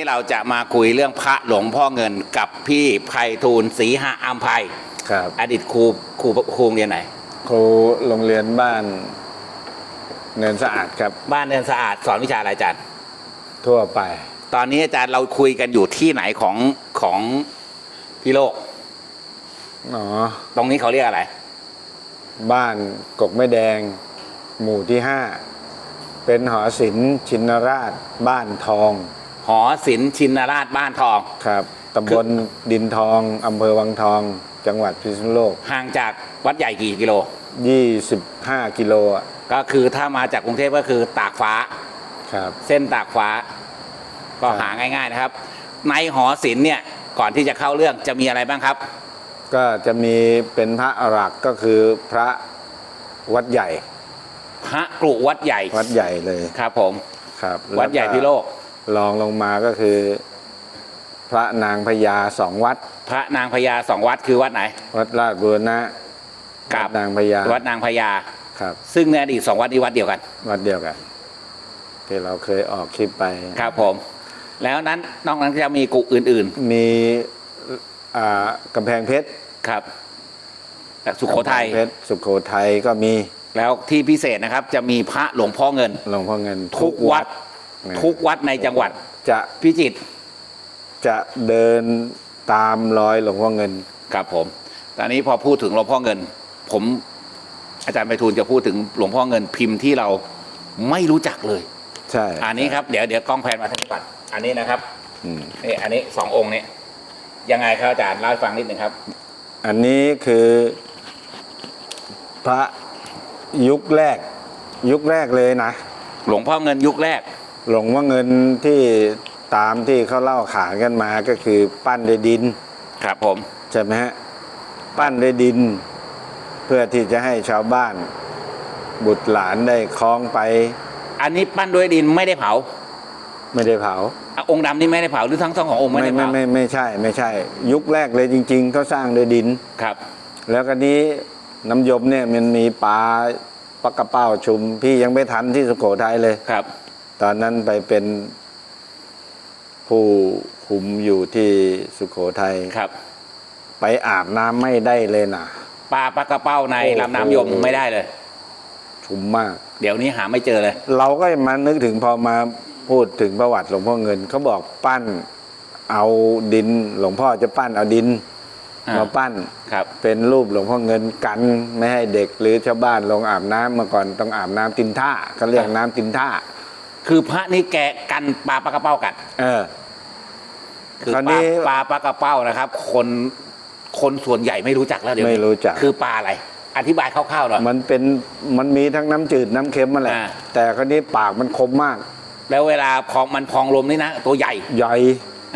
ที่เราจะมาคุยเรื่องพระหลวงพ่อเงินกับพี่ไพฑูรย์ศรีหะอัมภัยครับอดีตครูครูครูโรงเรียนไหน ครูโรงเรียนบ้านเนินสะอาดครับ บ้านเนินสะอาดสอนวิชาอะไรอาจารย์ ทั่วไป ตอนนี้อาจารย์เราคุยกันอยู่ที่ไหนของของพี่โลกอ๋อตรงนี้เขาเรียกอะไร บ้านกกแม่แดง หมู่ที่ห้าเป็นหอศิลป์ชินราช บ้านทอง หอศิลป์ชินราชบ้านทอง ครับตำบลดินทองอำเภอวังทอง จังหวัดพิษณุโลก ห่างจากวัดใหญ่กี่กิโล 25 กิโลอะก็คือถ้ามาจากกรุงเทพก็คือตากฟ้า ครับ เส้นตากฟ้า ก็ครับหาง่ายๆนะครับ ในหอศิลป์เนี่ยก่อนที่จะเข้าเรื่องจะมีอะไรบ้างครับ ก็จะมีเป็นพระหลักก็คือพระวัดใหญ่ พระกรุวัดใหญ่วัดใหญ่เลยครับผม ครับวัดใหญ่แก็พิโลก รองลงมาก็คือ พระนางพญาสองวัด พระนางพญาสองวัดคือวัดไหน วัดราชบูรณะกับวัดนางพญาวัดนางพญาครับ ซึ่งในอดีตสองวัดนี้วัดเดียวกัน วัดเดียวกันที่เราเคยออกคลิปไปครับผม แล้วนั้นนอกนั้นจะมีกุอื่นมีอ่ากำแพงเพชรๆครับและสุโขทัยกำแพงเพชรสุโขทัยก็มี แล้วที่พิเศษนะครับ จะมีพระหลวงพ่อเงิน หลวงพ่อเงิน ทุกวัดนะ ทุกวัดในจังหวัดจะพิจิตรจะเดินตามรอยหลวงพ่อเงินครับผม ตอนนี้พอพูดถึงหลวงพ่อเงิน ผมอาจารย์ไปทูลจะพูดถึงหลวงพ่อเงินพิมพ์ที่เราไม่รู้จักเลย ใช่ อันนี้ครับเดี๋ยวเดี๋ยวกล้องแพนมาทางนี้ก่อนอันนี้นะครับอืมนี่อันนี้สององค์นี้ยังไงครับอาจารย์เล่าให้ฟังนิดหนึ่งครับ อันนี้คือพระยุคแรก ยุคแรกเลยนะ หลวงพ่อเงินยุคแรก หลวงพ่อเงินที่ตามที่เขาเล่าขานกันมาก็คือปั้นด้วยดินครับผม ใช่ไหมฮะปั้นด้วยดิน เพื่อที่จะให้ชาวบ้าน บุตรหลานได้คล้องไป อันนี้ปั้นด้วยดินไม่ได้เผาไม่ได้เผาอะองค์ดำนี่ไม่ได้เผาหรือทั้งสองขององค์ไม่ไม่ได้ไม่เผาไม่ไม่ใช่ ไม่ใช่ ยุคแรกเลยจริง ๆ เขาสร้างด้วยดิน ครับ แล้วก็นี้น้ำยมเนี่ยมันมีปลาปลากระเป้าชุม พี่ยังไม่ทันที่สุโขทัยเลย ครับ ตอนนั้นไปเป็นผู้คุมอยู่ที่สุโขทัยครับ ไปอาบน้ำไม่ได้เลยนะ ปลาปลากระเป้าในโอ้โห ลำน้ำยมไม่ได้เลย ชุมมาก เดี๋ยวนี้หาไม่เจอเลย เราก็มานึกถึงพอมาพูดถึงประวัติหลวงพ่อเงินเขาบอกปั้นเอาดิน หลวงพ่อจะปั้นเอาดินอ่าม มาปั้นครับ เป็นรูปหลวงพ่อเงินกันไม่ให้เด็กหรือชาวบ้านลงอาบน้ำเมื่อก่อนต้องอาบน้ำตินท่าเขาเรียกน้ำตินท่า คือพระนี่แกะกันปลาปลากระเป้ากัด เออ คือคราวปนี้ลาปลาปลากระเป้านะครับ คนคนส่วนใหญ่ไม่รู้จักแล้วเดี๋ยวนี้ไม่รู้จัก คือปลาอะไร อธิบายคร่าวๆหน่อย มันเป็นมันมีทั้งน้ำจืดน้ำเค็มมาแหละ อ่า แต่คราวนี้ปากมันคมมาก แล้วเวลาพองมันพองลมนี่นะตัวใหญ่ ใหญ่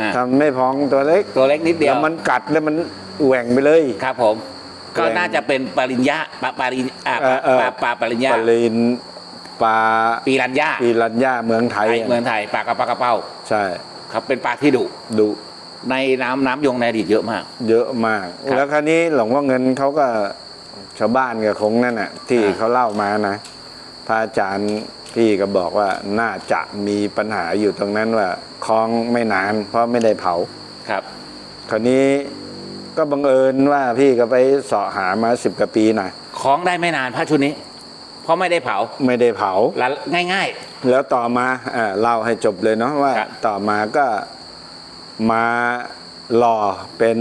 อ่า ทำไม่พองตัวเล็กตัวเล็กนิดเดียแล้ววมันกัดแล้วมันแหว่งไปเลย ครับผม ก็แรงน่าจะเป็นปริญญาปลาปริญอ่าเออเออ ปลาปลาปริญญาปลาลิน ปลาปีรัญญาปีรัญญาเมืองไทยไทยเมืองไทยปลากระปลากระเป้า ใช่ครับเป็นปลาที่ดุดุในน้ำน้ำยงในอดีตเยอะมาก เยอะมาก ครับแล้วคราวนี้หลวงพ่อเงินเขาก็ชาวบ้านกับคงนั่นน่ะที่อ่า เขาเล่ามานะพระอาจารย์พี่ก็บอกว่าน่าจะมีปัญหาอยู่ตรงนั้นว่าคลองไม่นาน เพราะไม่ได้เผา ครับ คราวนี้ก็บังเอิญว่าพี่ก็ไปเสาะหามาสิบกว่าปีนะคล้องได้ไม่นานพระชุดนี้ เพราะไม่ได้เผาไม่ได้เผาละง่าย แล้วต่อมาอ่าเล่าให้จบเลยเนาะว่าครับ ต่อมาก็มาหล่อเป็น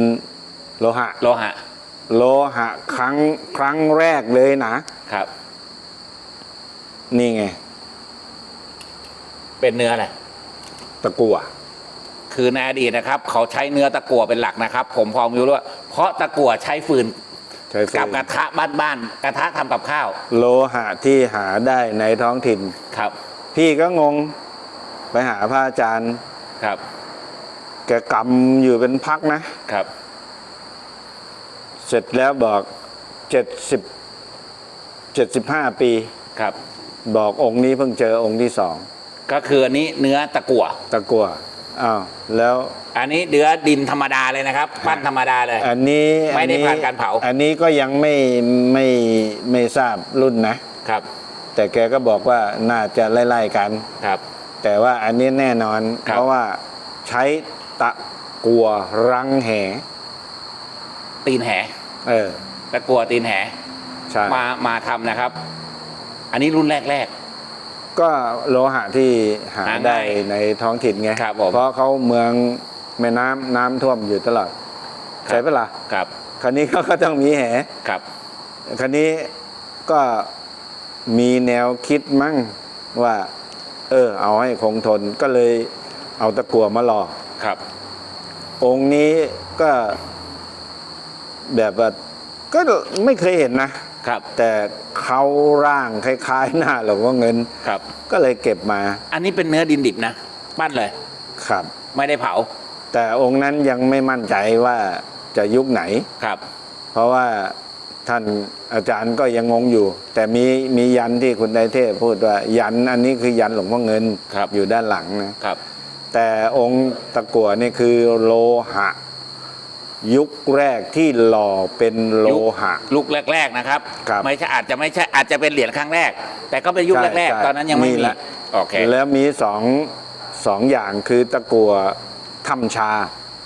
โลหะ ๆ โลหะโลหะครั้งครั้งแรกเลยนะ ครับ นี่ไง เป็นเนื้ออะไร ตะกั่วคือในอดีตนะครับ เขาใช้เนื้อตะกั่วเป็นหลักนะครับ ผมพอมีรู้ว่าเพราะตะกั่วใช้ฟืน ใช้ฟืกับนกระทะบ้านๆกระทะทำกับข้าวโลหะที่หาได้ในท้องถิ่น ครับพี่ก็งงไปหาพระอาจารย์ ครับแกกำอยู่เป็นพักนะ ครับเสร็จแล้วบอกเจ็ดสิบเจ็ดสิบห้าปี ครับ บอกองค์นี้เพิ่งเจอองค์ที่สองก็คืออันนี้เนื้อตะกั่วตะกั่ว อ้าวแล้วอันนี้เนื้อดินธรรมดาเลยนะครับ ปั้นธรรมดาเลย อันนี้ไม่ได้อัผ่านการเผา อันนี้ก็ยังไม่ไม่ไม่ทราบรุ่นนะครับ แต่แกก็บอกว่าน่าจะไล่ๆกันครับ แต่ว่าอันนี้แน่นอนครับเพราะว่าใช้ตะกัวรังแห ตีนแห เออตะกัวตีนแหใช่มามาทำนะครับ อันนี้รุ่นแรก ก็โลหะที่หาหาได้ง่ายในท้องถิ่นไงครับผม เพราะเขาเมืองแม่น้ำน้ำท่วมอยู่ตลอดครับใช่ปะล่ะๆครับคราวนี้เขาก็ต้องมีแห ครับ คราวนี้ก็มีแนวคิดมั่งว่า เออ เอาให้คงทนก็เลยเอาตะกัวมาหล่อครับ องค์นี้ก็แบบว่าก็ไม่เคยเห็นนะ ครับ แต่เขาร่างคล้ายๆ หน้าหลวงพ่อเงินครับ ก็เลยเก็บมา อันนี้เป็นเนื้อดินดิบนะ ปั้นเลย ครับ ไม่ได้เผา แต่องค์นั้นยังไม่มั่นใจว่าจะยุคไหน ครับ เพราะว่าท่านอาจารย์ก็ยังงงอยู่ แต่มีมียันที่คุณไดเทพพูดว่ายันอันนี้คือยันหลวงพ่อเงินครับ อยู่ด้านหลังนะครับ แต่องค์ตะกั่วนี่คือโลหะ ยุคแรกที่หล่อเป็นโลหะยุคแรก ๆนะครับ ครับไม่ใช่อาจจะไม่ใช่อาจจะเป็นเหรียญครั้งแรก แต่ก็เป็นยุคใช่แรก ใช่ๆ ตอนนั้นยังไม่มีมีละโอเคแล้วมีสองสองอย่างคือตะกั่วถ้ำชา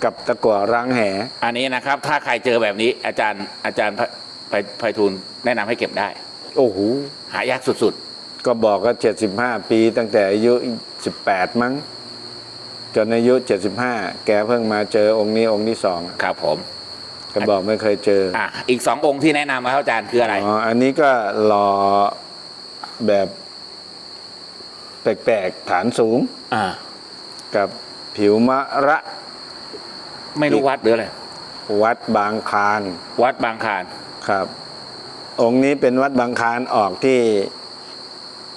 กับตะกั่วรังแห อันนี้นะครับ ถ้าใครเจอแบบนี้อาจารย์อาจารย์ไพไพไพฑูรย์แนะนำให้เก็บได้ โอ้โห หายากสุดก็บอกก็75 ปีตั้งแต่อายุ 18 มั้ง จนอายุ 75 แกเพิ่งมาเจอองค์นี้องค์ที่สองๆครับผมก็บอกไม่เคยเจออะอีกสององค์ที่แนะนำมาครับอาจารย์คืออะไรอ๋ออันนี้ก็หล่อแบบแปลกๆฐานสูง อ่า กับผิวมะระไม่รู้วัดหรืออะไรวัดบางคลาน วัดบางคลานครับ องค์นี้เป็นวัดบางคลานออกที่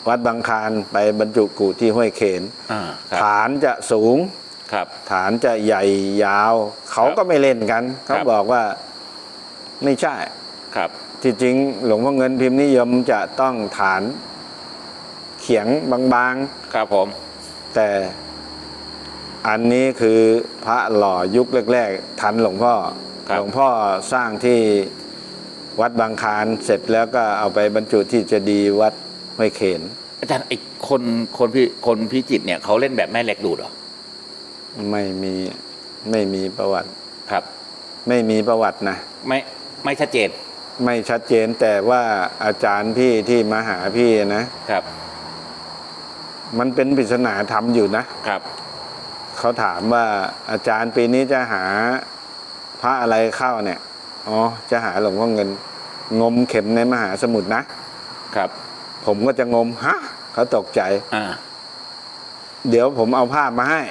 วัดบางคลานไปบรรจุกุที่ห้วยเขนอ่าครับฐานจะสูงครับ ฐานจะใหญ่ยาว เขาก็ไม่เล่นกัน เขาครับบอกว่าไม่ใช่ครับที่จริงหลวงพ่อเงินพิมพ์นิยมจะต้องฐาน เขียงบางครับผมๆแต่อันนี้คือพระหล่อยุคแรกๆทันหลวงพ่อครับหลวงพ่อสร้างที่วัดบางคลานเสร็จแล้วก็เอาไปบรรจุที่เจดีย์วัด ห้วยเขนอาจารย์ไอ้คนคนพี่คนพิจิตรเนี่ยเขาเล่นแบบแม่เหล็กดูดเหรอไม่มีไม่มีประวัติ ครับ ไม่มีประวัตินะ ไม่ไม่ชัดเจน ไม่ชัดเจนแต่ว่าอาจารย์พี่ที่มาหาพี่นะครับ มันเป็นปริศนาธรรมอยู่นะครับเขาถามว่าอาจารย์ปีนี้จะหาพระอะไรเข้าเนี่ย อ๋อ จะหาหลวงพ่อเงิน งมเข็มในมหาสมุทรนะครับ ผมก็จะงมฮะเขาตกใจ อ่า เดี๋ยวผมเอาภาพมาให้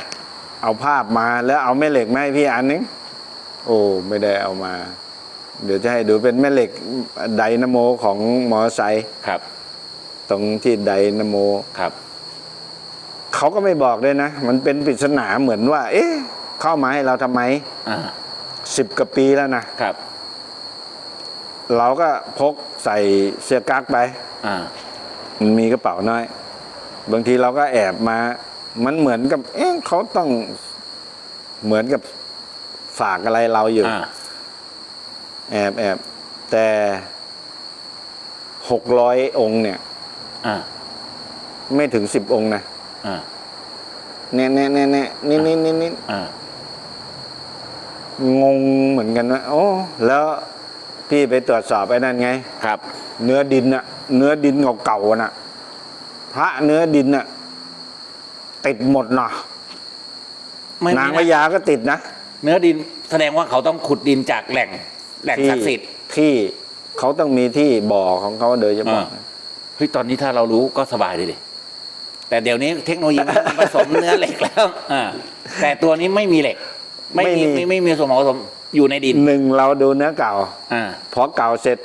เอาภาพมาแล้วเอาแม่เหล็กมาให้พี่อันนึงโอ้ไม่ได้เอามา เดี๋ยวจะให้ดูเป็นแม่เหล็กไดนาโมของมอไซค์ครับ ตรงที่ไดนาโมครับ เขาก็ไม่บอกเลยนะ มันเป็นปริศนาเหมือนว่า เอ๊ะ เข้ามาให้เราทำไมอ่า สิบกว่าปีแล้วนะ ครับ เราก็พกใส่เสื้อกั๊กไป อ่า มันมีกระเป๋าน้อย บางทีเราก็แอบมา มันเหมือนกับ เอ๊ะเขาต้องเหมือนกับฝากอะไรเราอยู่ อ่า แอบแอบแต่หกร้อยองค์เนี่ย อ่า ไม่ถึงสิบองค์นะอ่าเนี่ยเนี่ยเนี่ยเนี่ยนี่นี่นี่นี่อ่า งงเหมือนกันนะโอ้แล้วพี่ไปตรวจสอบไอ้นั่นไง ครับ เนื้อดินอะ เนื้อดินเก่าๆอะน่ะ พระเนื้อดินอะติดหมดนะไม่นางมีพนะญาก็ติดนะเนื้อดินแสดงว่าเขาต้องขุดดินจากแหล่ง แหล่งที่ศักดิ์สิทธิ์ที่เขาต้องมีที่บ่อของเขาโดยเฉพาะอ่าเฮ้ยตอนนี้ถ้าเรารู้ก็สบายเลยดิแต่เดี๋ยวนี้เทคโนโลยีมันผสมเนื้อเหล็กแล้วอ่าแต่ตัวนี้ไม่มีเหล็ก ไม่มีไม่ไม่มีส่วนผสมอยู่ในดินหนึ่งเราดูเนื้อเก่าอ่าพอเก่าเสร็จ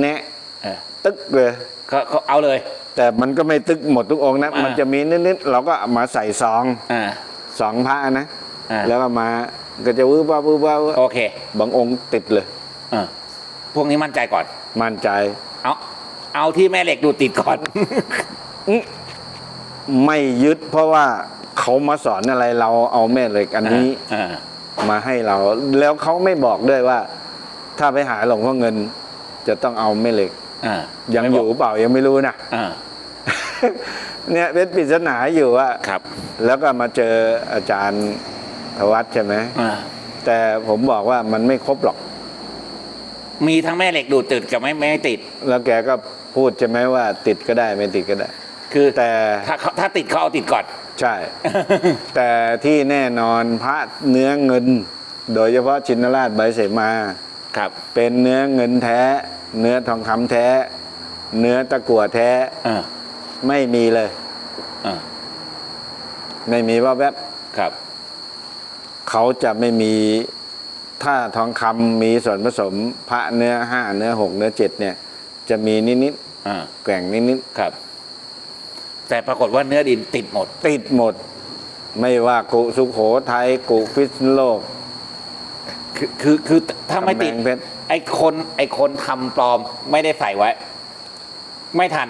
แนะเออ ตึกเลยเขาเขาเอาเลย แต่มันก็ไม่ตึกหมดทุกองค์นะ อ่ามั มันจะมีนิดๆเราก็เอามาใส่ซองอ่า สองพระนะ อ่า แล้วก็มาก็จะวืบว้าบวืบว้าบโอเคบางองค์ติดเลย อ่าพวกนี้มั่นใจก่อน มั่นใจเอาเอาที่แม่เหล็กดูดติดก่อนไม่ยึด เพราะว่าเขามาสอนอะไรเราเอาแม่เหล็กอันนี้ อ่า มาให้เรา แล้วเขาไม่บอกด้วยว่า ถ้าไปหาหลวงพ่อเงิน จะต้องเอาแม่เหล็ก อ่ายังอยู่เปล่ายังไม่รู้นะอ่าเนี่ยเป็นปริศนาอยู่ว่าครับ แล้วก็มาเจออาจารย์ทวัฒน์ใช่ไหมอ่าแต่ผมบอกว่ามันไม่ครบหรอก มีทั้งแม่เหล็กดูดติดกับไม่ไม่ติด แล้วแกก็พูดใช่ไหมว่า ติดก็ได้ไม่ติดก็ได้ คือแต่ถ้าเขาถ้าติดเขาเอาติดก่อน ใช่ แต่ที่แน่นอนพระเนื้อเงิน โดยเฉพาะชินราชใบเสมาครับ เป็นเนื้อเงินแท้ เนื้อทองคำแท้ เนื้อตะกั่วแท้ อ่าไม่มีเลย อ่าไม่มีว่าแวบครับ เขาจะไม่มีถ้าทองคำมีส่วนผสม พระเนื้อห้าเนื้อหกเนื้อเจ็ดเนี่ย จะมีนิดอ่าๆแกว่งนิดครับ แต่ปรากฏว่าเนื้อดินติดหมด ๆติดหมด ไม่ว่ากุสุโขทัยกุพิษณุโลกคือคือคือถ้าไม่ติด กำแพงเพชร ไอ้คนไอ้คนทำปลอมไม่ได้ใส่ไว้ ไม่ทัน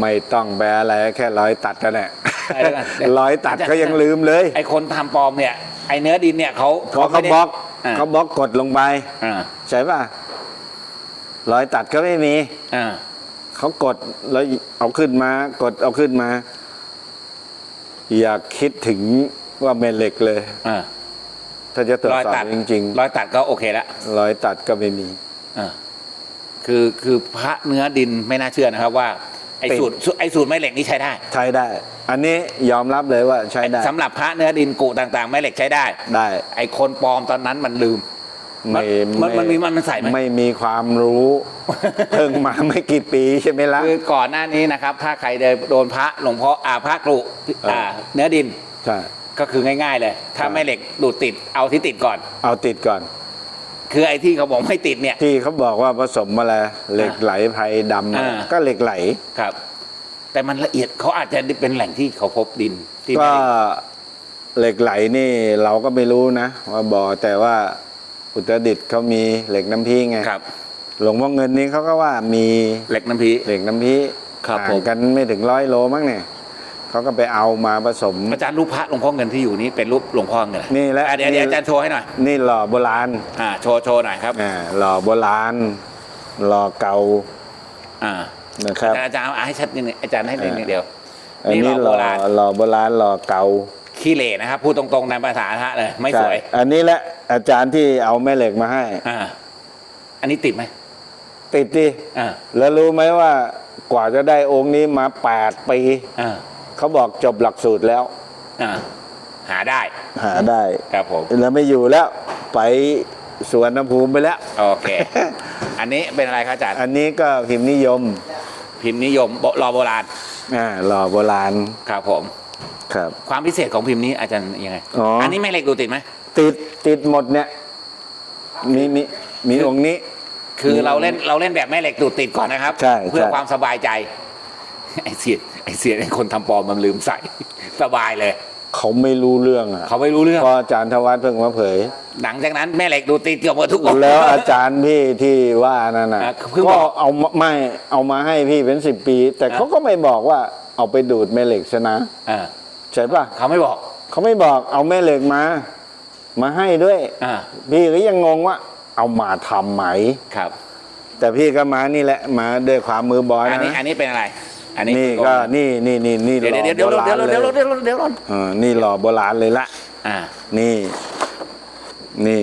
ไม่ต้องแปลอะไรแค่ร้อยตัดกันแหละเดี๋ยวก่อนเดี๋ยวร้อยตัดก็ยังลืมเลยไอ้คนทำปลอมเนี่ย ไอ้เนื้อดินเนี่ยเขาเพราะเขาไม่ได้บล็อกอ่าเขาบล็อกกดลงไป อ่าใช่ป่ะร้อยตัดก็ไม่มี อ่าเขากดแล้วเอาขึ้นมา กดเอาขึ้นมา อยากคิดถึงว่าแม่เหล็กเลย อ่า ถ้าจะตรวจรอยสอบตัดจริงรอยตัดก็โอเคละๆรอยตัดก็ไม่มี อ่าคือคือพระเนื้อดินไม่น่าเชื่อนะครับ ว่าไอ้เป็น สูตรไอ้สูตรแม่เหล็กนี่ใช้ได้ใช้ได้ อันนี้ยอมรับเลยว่าใช้ได้สำหรับพระเนื้อดินกุต่างๆแม่เหล็กใช้ได้ ได้ไอ้คนปลอมตอนนั้นมันลืม ไม่มันมันมีมันมันใส่ไหม ไม่มีความรู้ เพิ่งมาไม่กี่ปีใช่ไหมล่ะ คือก่อนหน้านี้นะครับ ถ้าใครเดินโดนพระหลวงพ่ออาพระกรุอ่าเนื้อดิน ใช่ ก็คือง่าย ๆ เลย ถ้าใช่แม่เหล็กดูดติดเอาที่ติดก่อน เอาติดก่อน คือไอ้ที่เขาบอกไม่ติดเนี่ย ที่เขาบอกว่าผสมอะไรเหล็กไหลไพรดอ่าำก็เหล็กไหล ครับ แต่มันละเอียดเขาอาจจะเป็นแหล่งที่เขาพบดินที่ก็ไม่เหล็กไหลนี่เราก็ไม่รู้นะว่าบ่อแต่ว่าอุตรดิตถ์เขามีเหล็กน้ำพีไงครับ หลวงพ่อเงินนี่เขาก็ว่ามีเหล็กน้ำพี เหล็กน้ำพีครับห่าผงม กันไม่ถึงร้อยโลมั้งเนี่ย เขาก็ไปเอามาผสม อาจารย์รูปพระหลวงพ่อเงินที่อยู่นี้เป็นรูปหลวงพ่อเงินเหรอนี่แหละ อ่เดี๋ยวนี่เดี๋ยวอาจารย์โชว์ให้หน่อยนี่หล่อโบราณอ่าโชว์โชว์หน่อยครับอ่าหล่อโบราณหล่อเก่าอ่านะครับ อาจารย์เอาให้ชัดนิดนึงอาจารย์ให้นิดนึงอ่าเดียวอันนี่นี้หหล่ล่ออโบราณหล่อโบราณหล่อเก่าขี้เหร่นะครับพูดตรงๆในภาษาพระเลยไม่สวย ใช่อันนี้แหละอาจารย์ที่เอาแม่เหล็กมาให้ อ่า อันนี้ติดไหมติดดิอ่าแล้วรู้ไหมว่ากว่าจะได้องค์นี้มาแปดปี อ่า เขาบอกจบหลักสูตรแล้ว อ่าหาได้หาได้ครับผม แล้วไม่อยู่แล้ว ไปสวนภูมิไปแล้ว โอเค อันนี้เป็นอะไรครับอาจารย์อันนี้ก็พิมพ์นิยมพิมพ์นิยมโบรอโบราณอ่าหล่อโบราณครับผม ครับ ความพิเศษของพิมพ์นี้อาจารย์ยังไงอ๋ออั นนี้แม่เหล็กดูติดไหมติดติดหมดเนี่ย มีมีมีองค์นี้ คือเราเล่นเราเล่นแบบแม่เหล็กดูดติดก่อนนะครับ ใช่เพื่อใช่ความสบายใจ ไอ้เสียไอ้เสียไอ้คนทำปลอมมันลืมใส่สบายเลย เขาไม่รู้เรื่องอะเขาไม่รู้เรื่อง พออาจารย์ทวัฒน์เพิ่งมาเผย หลังจากนั้นแม่เหล็กดูดติดเกือบหมดทุกองค์แล้วอาจารย์พี่ที่ว่านั่นน่ะอะเพิ่งบก็อกเอามาไม่เอามาให้พี่เป็นสิบปี แต่อะเขาก็ไม่บอกว่าเอาไปดูดแม่เหล็กชนะอ่าใช่ปะเขาไม่บอกเขาไม่บอกเอาแม่เหล็กมา มาให้ด้วยอ่าพี่ก็ยังงงว่า เอามาทำไหมครับ แต่พี่ก็มานี่แหละมาด้วยความมือบอลอันนะนี้ อันนี้เป็นอะไร อันนี้นี่ก็นี่นี่นี่นี่เดี๋ยวหล่อเดี๋ยวเดี๋ยวโบราเดี๋ยณวเลเดี๋ยวยเดี๋ยวเดี๋ยวเดี๋ยวเดี๋ยวเออนี่หล่อโบราณเลยละอ่า นี่ นี่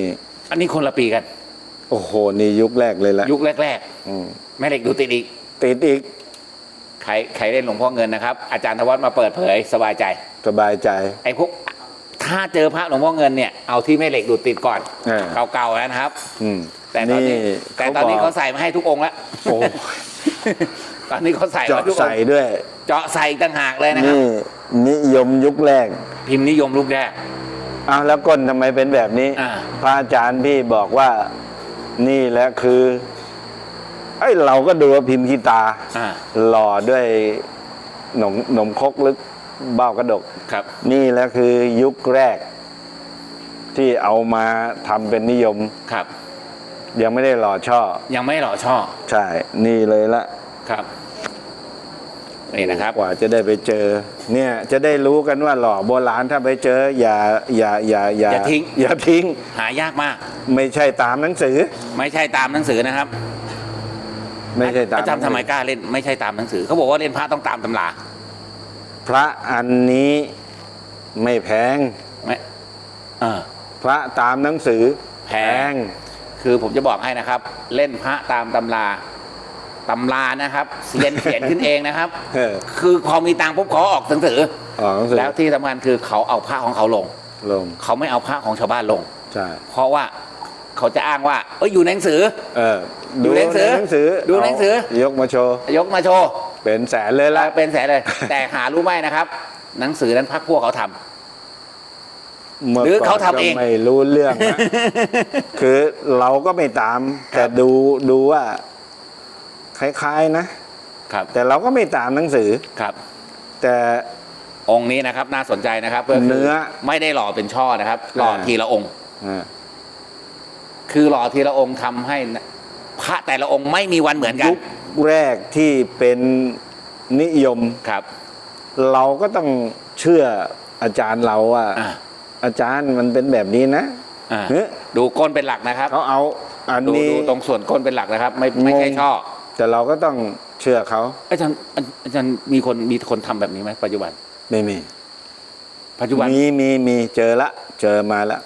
อันนี้คนละปีกัน โอ้โห นี่ยุคแรกเลยละยุคแรก อืมๆ แม่เหล็กดูติดอีกติดอีกใครใครเล่นหลวงพ่อเงินนะครับ อาจารย์ธวัฒน์มาเปิดเผยสบายใจ สบายใจ ไอ้พวกถ้าเจอพระหลวงพ่อเงินเนี่ยเอาที่แม่เหล็กดูดติดก่อน เออ เก่าๆแล้วนะครับ อืมแต่ตอนนี้แต่ตอนนี้บเขากใส่มาให้ทุกองค์แล้ว โอ้ต อนนี้เขาใส่เจาะมาทุกองใส่ค์ด้วยเจาะใส่อีกต่างหากเลยนะครับ นี่นิยมยุคแรกพิมพ์นิยมลูกแรกอ้าวแล้วก้นทำไมเป็นแบบนี้ อ่า พระอาจารย์พี่บอกว่านี่แหละคือไอ้ยเราก็ดูว่าพิมพ์กีตา อ่าหล่อด้วยหนมหนมครกหรือเบ้ากระดก ครับ นี่แหละคือยุคแรก ที่เอามาทำเป็นนิยม ครับ ยังไม่ได้หล่อช่อ ยังไม่หล่อช่อใช่ นี่เลยละ ครับ นี่นะครับกว่าจะได้ไปเจอ เนี่ยจะได้รู้กันว่าหล่อโบราณถ้าไปเจอ อย่าอย่าอย่าอย่าอย่าทิ้ง อย่าทิ้ง หายากมาก ไม่ใช่ตามหนังสือ ไม่ใช่ตามหนังสือนะครับไม่ใช่ตามอาจารย์ทำไมกล้าเล่นไม่ใช่ตามหนังสือเขาบอกว่าเล่นพระต้องตามตำราพระอันนี้ไม่แพงไม่เออพระตามหนังสือ แพง คือผมจะบอกให้นะครับ เล่นพระตามตำรา ตำรานะครับเซียนเขียนขึ้นเองนะครับ เออคือพอมีตังค์ปุ๊บเขาออกหนังสือออกหนังสือแล้วที่สำคัญคือเขาเอาพระของเขาลง ลงเขาไม่เอาพระของชาวบ้านลง ใช่เพราะว่าเขาจะอ้างว่าเอ้ยอยู่ในหนังสือ เออดูหนังสือหนังสือดูหนังสือเายกมาโชว์ยกมาโชว์เป็นแสนเลยละเป็นแสนเลย แต่หารู้ไหมนะครับ หนังสือนั้นพักพวกเขาทำ มื่หรือก่นเขาทำเอง ก็ไม่รู้เรื่องนะ คือเราก็ไม่ตาม แต่ดูดูว่า คล้ายๆนะ ครับแต่เราก็ไม่ตามหนังสือ ครับ แต่ องค์นี้นะครับน่าสนใจนะครับก็คืเนื้อไม่ได้หล่อเป็นช่อนะครับ หล่ออ่าทีละองค์ อ่าคือหล่อทีละองค์ทำให้พระแต่ละองค์ไม่มีวันเหมือนกัน ยุคแรกที่เป็นนิยม ครับ เราก็ต้องเชื่ออาจารย์เราว่าอ่าอาจารย์มันเป็นแบบนี้นะอ่าเฮ้ยดูก้นเป็นหลักนะครับ เขาเอาอันดูนี้ ดูตรงส่วนก้นเป็นหลักนะครับ ไม่ไม่ใช่งง ช่อ แต่เราก็ต้องเชื่อเขา อาจารย์อาจารย์มีคนมีคนทำแบบนี้ไหมปัจจุบัน ไม่มี ปัจจุบันมีมีมีเจอละ เจอมาละ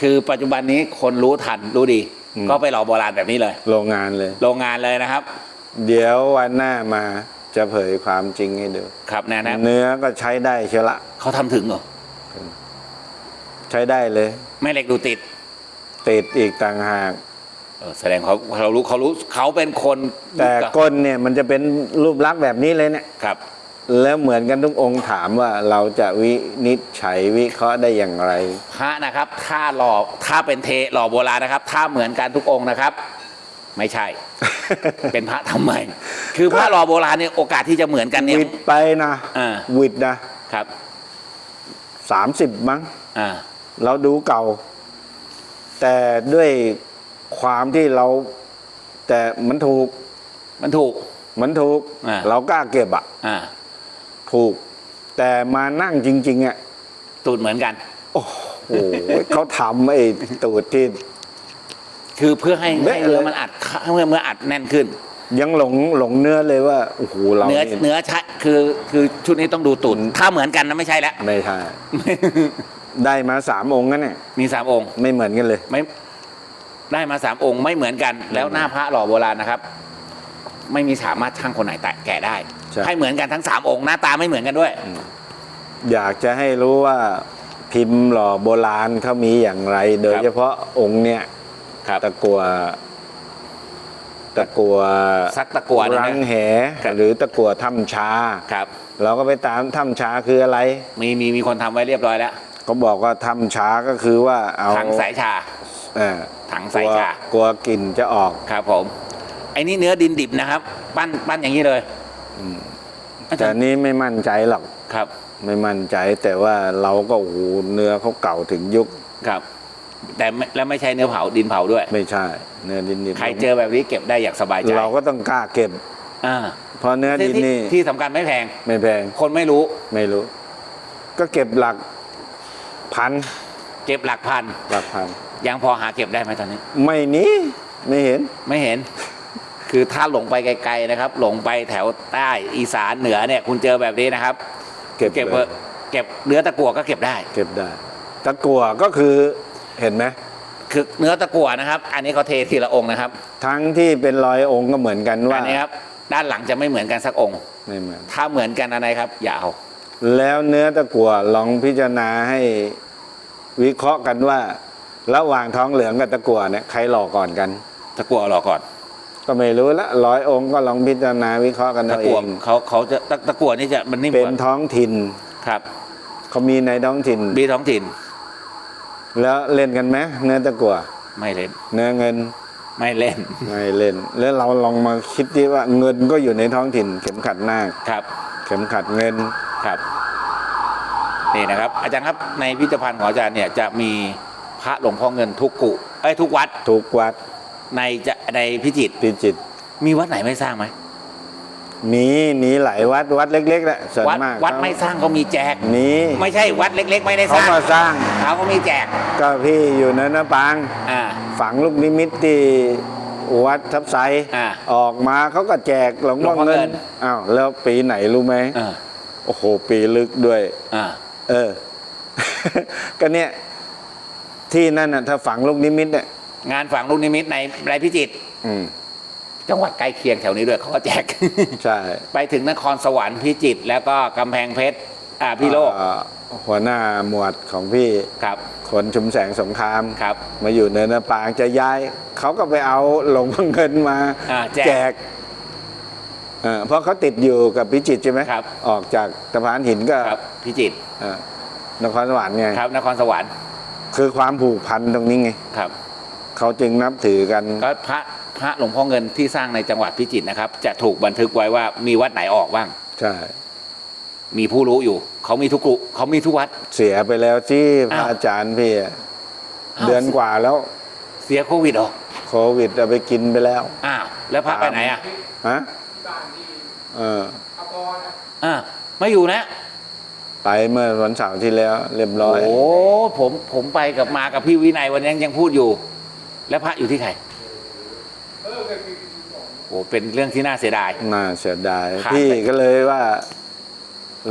คือปัจจุบันนี้คนรู้ทันรู้ดีอืมก็ไปหล่อโบราณแบบนี้เลย โรงงานเลย โรงงานเลยนะครับ เดี๋ยววันหน้ามาจะเผยความจริงให้ดู ครับแน่นะเนื้อก็ใช้ได้เชียวละ เขาทำถึงเหรอ ใช้ได้เลยแม่เหล็กดูติด ติดอีกต่างหาก เออแสดงเขาเขารู้เขารู้เขาเป็นคนแต่ก้นเนี่ยมันจะเป็นรูปลักษณ์แบบนี้เลยเนี่ย ครับ แล้วเหมือนกันทุกองค์ถามว่าเราจะวินิจฉัยวิเคราะห์ได้อย่างไร พระนะครับ ถ้าหล่อถ้าเป็นเทหล่อโบราณนะครับ ถ้าเหมือนกันทุกองค์นะครับ ไม่ใช่ เป็นพระทำไม คือพระหล่อโบราณเนี่ยโอกาสที่จะเหมือนกันเนี่ย วิดไปนะอ่า วิดนะครับ สามสิบมั้ง อ่า เราดูเก่า แต่ด้วย ความที่เรา แต่มันถูกมันถูก มันถูก อ่า เรากล้าเก็บอะอ่าถูก แต่มานั่งจริงๆอะตูดเหมือนกัน โอ้โหเขาทำไอ้ตูดที่ คือเพื่อให้เบ๊ะให้เนื้อเลยมันอัดเมื่อเมื่ออัดแน่นขึ้น ยังหลงหลงเนื้อเลยว่าโอ้โหเราเนื้อนี่เนื้อใช่คือคือชุดนี้ต้องดูตูดถ้าเหมือนกันนะไม่ใช่แล้ว ไม่ใช่ได้มาสามองค์นั่นเนี่ยมีสามองค์ ไม่เหมือนกันเลย ไม่ ได้มาสามองค์ไม่เหมือนกัน แล้วหน้าพระหล่อโบราณนะครับ ไม่มีสามารถช่างคนไหนแตะแกะได้ ใช่ ให้เหมือนกันทั้งสามองค์หน้าตาไม่เหมือนกันด้วย อยากจะให้รู้ว่าพิมพ์หล่อโบราณเขามีอย่างไร โดยครับ เฉพาะองค์เนี่ยครับ ตะกัวตะกัวซักตะกัวนะ รังนะแห ครับ หรือตะกัวถ้ำชา ครับ เราก็ไปตามถ้ำชาคืออะไร มีมีมีคนทำไว้เรียบร้อยแล้วเขาบอกว่าถ้ำชาก็คือว่าเอาถังสายชา เออ ถังกสาลัยวชากลัวกลิ่นจะออก ครับผมไอ้นี่เนื้อดินดิบนะครับ ปั้นปั้นอย่างนี้เลยอาแต่จารย์นี้ไม่มั่นใจหรอกครับไม่มั่นใจ แต่ว่าเราก็โอ้โหเนื้อเขาเก่าถึงยุคครับ แต่ไม่แล้วไม่ใช่เนื้อเผาดินเผาด้วย ไม่ใช่ เนื้อดินดินใครเจอแบบนี้เก็บได้อย่างสบายใจเราก็ต้องกล้าเก็บ อ่าเพราะเนื้อดินที่นี่ที่สำคัญไม่แพง ไม่แพงคนไม่รู้ไม่รู้ ก็เก็บหลักพันเก็บหลักพันหลักพัน ยังพอหาเก็บได้ไหมตอนนี้ ไม่มีไม่เห็น ไม่เห็น คือถ้าหลงไปไกลๆนะครับ หลงไปแถวใต้อีสานเหนือเนี่ย คุณเจอแบบนี้นะครับ เก็บเก็บเลยเก็บเนื้อตะกั่วก็เก็บได้ เก็บได้ ตะกัวก็คือเห็นไหมคือเนื้อตะกั่วนะครับ อันนี้เขาเททีละองค์นะครับ ทั้งที่เป็นรอยองค์ก็เหมือนกันว่าอันนี้ครับด้านหลังจะไม่เหมือนกันสักองค์ไม่เหมือนถ้าเหมือนกันอะไรครับ อย่าเอา แล้วเนื้อตะกัวลองพิจารณาให้วิเคราะห์กันว่า ระหว่างท้องเหลืองกับตะกัวเนี่ยใครหล่อก่อนกัน ตะกั่วรอก่อน ก็ไม่รู้ละร้อยองค์ก็ลองพิจารณาวิเคราะห์กันตะเอาเอกั่วงเขาเขาจะตะตะกั่วนี่จะมันนิ่มเป็กนว่าท้องถิ่นครับเขามีในท้องถิ่น บีท้องถิ่นแล้วเล่นกันไหมเนื้อตะกัวไม่เล่นเนื้อเงินไม่เล่นไม่เล่น แล้วเราลองมาคิดที่ว่าเงินก็อยู่ในท้องถิ่น เข็มขัดนาคครับเข็มขัดเงิน ครับนี่นะครับ อาจารย์ครับในพิพิธภัณฑ์ของอาจารย์เนี่ยจะมี พระหลวงพ่อเงินทุกกุไอ้ยทุกวัดทุกวัดในจะในพิจิตรพิจิตรมีวัดไหนไม่สร้างไหมมีมีหลายวัดวัดเล็กๆแหละส่วนวัดมากวัดไม่สร้างก็มีแจกมีไม่ใช่วัดเล็ก ๆ ไม่ได้สเขาร้างก็สร้าง เขาก็มีแจกก็พี่อยู่ในน้ำปาง อ่า ฝังลูกนิมิตที่วัดทับไซอ่าออกมาเขาก็แจกหลวงพ่อหลวงพ่อเงิเงินน อ้าวแล้วปีไหนรู้ไหมอ่าโอ้โห ปีลึกด้วย อ่า เออ ก็เนี่ย ที่นั่นน่ะถ้าฝังลูกนิมิตเนี่ยงานฝังลูกนิมิตในไรพิจิตรอืม จังหวัดใกล้เคียงแถวนี้ด้วยเขาก็แจก ใช่ไปถึงนครสวรรค์พิจิตรแล้วก็กำแพงเพชรอ่าพี่โลกเอ่อหัวหน้าหมวดของพี่ครับคนชุมแสงสงคราม ครับ มาอยู่เนินนปางจะย้าย เขาก็ไปเอาหลงเงินมาอ่าแจกแจกเอ่อเพราะเขาติดอยู่กับพิจิตรใช่ไหมครับ ออกจากสะพานหินก็ครับพิจิตรเอ่อนครสวรรค์ไง ครับนครสวรรค์ คือความผูกพันตรงนี้ไงครับ เขาจึงนับถือกัน ก็พระพระหลวงพ่อเงินที่สร้างในจังหวัดพิจิตรนะครับ จะถูกบันทึกไว้ว่ามีวัดไหนออกบ้าง ใช่ มีผู้รู้อยู่ เขามีทุกกรุเขามีทุกวัด เสียไปแล้วที่พระอ้าว อาจารย์พี่อะอ้าวเดือนกว่าแล้วเสียโควิดเหรอโควิดเอาไปกินไปแล้ว อ้าวแล้วพระไปไหนอะฮะเออ อ่าไม่อยู่นะ ไปเมื่อวันเสาร์ที่แล้วเรียบร้อย โอ้ผมผมไปกับมากับพี่วินัยวันนี้ยังพูดอยู่ แล้วพระอยู่ที่ใครโอ้เป็นเรื่องที่น่าเสียดาย น่าเสียดายขาดพี่ไปก็เลยว่า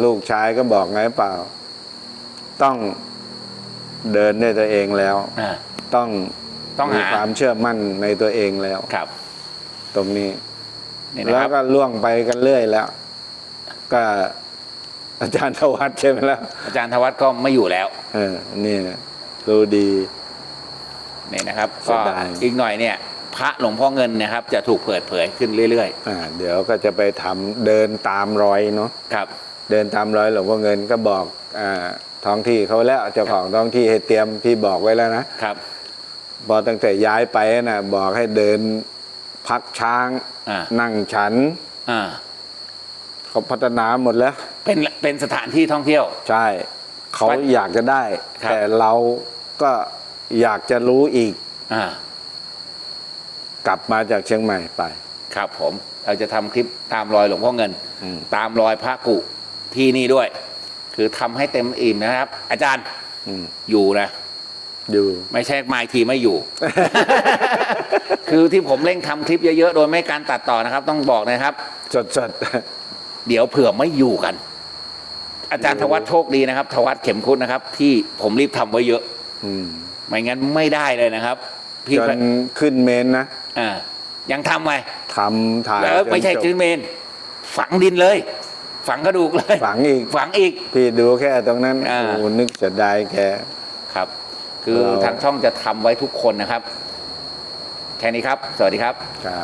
ลูกชายก็บอกไงเปล่า ต้องเดินด้วยตัวเองแล้ว อ่า ต้องต้องมีหาความเชื่อมั่นในตัวเองแล้ว ครับตรงนี้ นี่นะแล้ควรับก็ล่วงไปกันเรื่อยแล้ว ก็ อาจารย์ทวัฒน์ใช่ไหมล่ะอาจารย์ธวัฒน์ก็ไม่อยู่แล้วเออนี่รู้ดีนี่นะครับเสีก็ยดายอีกหน่อยเนี่ย พระหลวงพ่อเงินเนะครับ จะถูกเปิดเผยขึ้นเรื่อยอ่าเดี๋ยวก็จะไปทำเดินตามรอยเนาะๆครับ เดินตามรอยหลวงพ่อเงินก็บอกอ่าท้องที่เขาแล้วเจ้าของท้องที่ให้เตรียมพี่บอกไว้แล้วนะครับพอตั้งแต่ย้ายไปนะบอกให้เดินพักช้างอ่านั่งฉันอ่า เขาพัฒนาหมดแล้ว เป็นเป็นสถานที่ท่องเที่ยว ใช่ เขาไปอยากจะได้ ครับ แต่เราก็อยากจะรู้อีกอ่ากลับมาจากเชียงใหม่ไป ครับผมเราจะทำคลิปตามรอยหลวงพ่อเงิน อืม ตามรอยพระกุที่นี่ด้วย คือทำให้เต็มอิ่มนะครับ อาจารย์อืมอยู่นะ อยู่ ไม่ใช่มาอีกทีไม่อยู่ คือที่ผมเร่งทำคลิปเยอะๆ โดยไม่การตัดต่อนะครับ ต้องบอกนะครับ สดสด เดี๋ยวเผื่อไม่อยู่กัน อาจารย์ธวัฒน์โชคดีนะครับธวัฒน์เข็มคุดนะครับ ที่ผมรีบทำไว้เยอะอืมไม่งั้นไม่ได้เลยนะครับ พี่จนขึ้นเมนนะอ่ายังทำไงทำถ่ายแล้วไม่ใช่จนจบจื้นเมน ฝังดินเลย ฝังกระดูกเลย ฝังอีก ฝังอีก พี่ดูแค่ตรงนั้นอ่าโอ้นึกเสียดายแกครับ คือเราทางช่องจะทำไว้ทุกคนนะครับ แค่นี้ครับ สวัสดีครับครับ